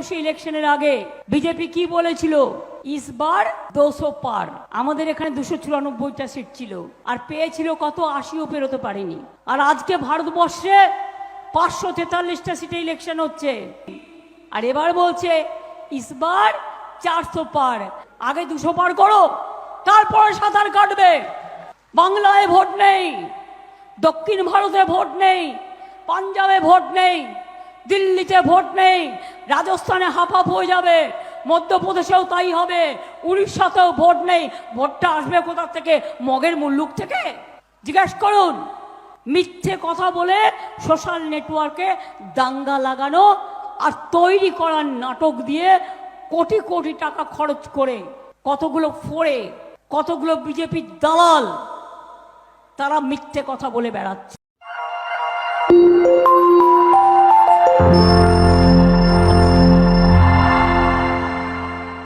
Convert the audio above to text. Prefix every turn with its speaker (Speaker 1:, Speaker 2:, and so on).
Speaker 1: একুশে ইলেকশনের আগে বিজেপি কি বলেছিল? ইসবার দুশো পার। আমাদের এখানে দুশো চুরানব্বইটা সিট ছিল আর পেয়েছিল কত? আশিও পেরোতে পারেনি। আর আজকে ভারতবর্ষে পাঁচশো তেতাল্লিশটা সিটে ইলেকশন হচ্ছে। আর এবার বলছে ইসবার চারশো পার। আগে দুশো পার করো, তারপরে সাঁতার কাটবে। বাংলায় ভোট নেই, দক্ষিণ ভারতে ভোট নেই, পাঞ্জাবে ভোট নেই, দিল্লিতে ভোট নেই রাজস্থানে হাফ হাফ হয়ে যাবে। মধ্যপ্রদেশেও তাই হবে। উড়িষ্যাতেও ভোট নেই। ভোটটা আসবে কোথা থেকে? মগের মুল্লুক থেকে। জিজ্ঞেস করুন। মিথ্যে কথা বলে সোশ্যাল নেটওয়ার্কে দাঙ্গা লাগানো আর তৈরি করার নাটক দিয়ে কোটি কোটি টাকা খরচ করে কতগুলো ফোড়ে কতগুলো বিজেপির দালাল, তারা মিথ্যে কথা বলে বেড়াচ্ছে।